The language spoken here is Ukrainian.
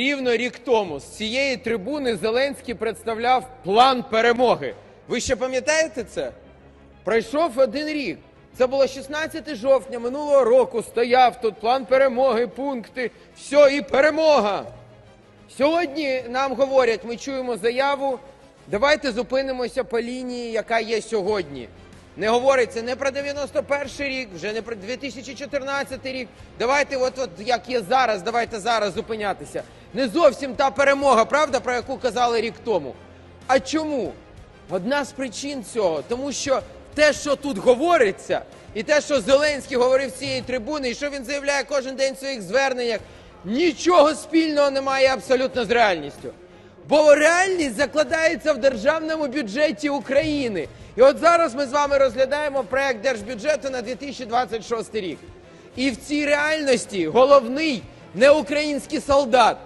Рівно рік тому з цієї трибуни Зеленський представляв план перемоги. Ви ще пам'ятаєте це? Пройшов один рік. Це було 16 жовтня минулого року. Стояв тут план перемоги, пункти. Все, і перемога. Сьогодні нам говорять, ми чуємо заяву. Давайте зупинимося по лінії, яка є сьогодні. Не говориться не про 91 рік, вже не про 2014 рік. Давайте, от, от як є зараз, давайте зараз зупинятися. Не зовсім та перемога, правда, про яку казали рік тому. А чому? Одна з причин цього, тому що те, що тут говориться, і те, що Зеленський говорив з цієї трибуни, і що він заявляє кожен день в своїх зверненнях, нічого спільного немає абсолютно з реальністю. Бо реальність закладається в державному бюджеті України. І от зараз ми з вами розглядаємо проект держбюджету на 2026 рік. І в цій реальності головний не український солдат,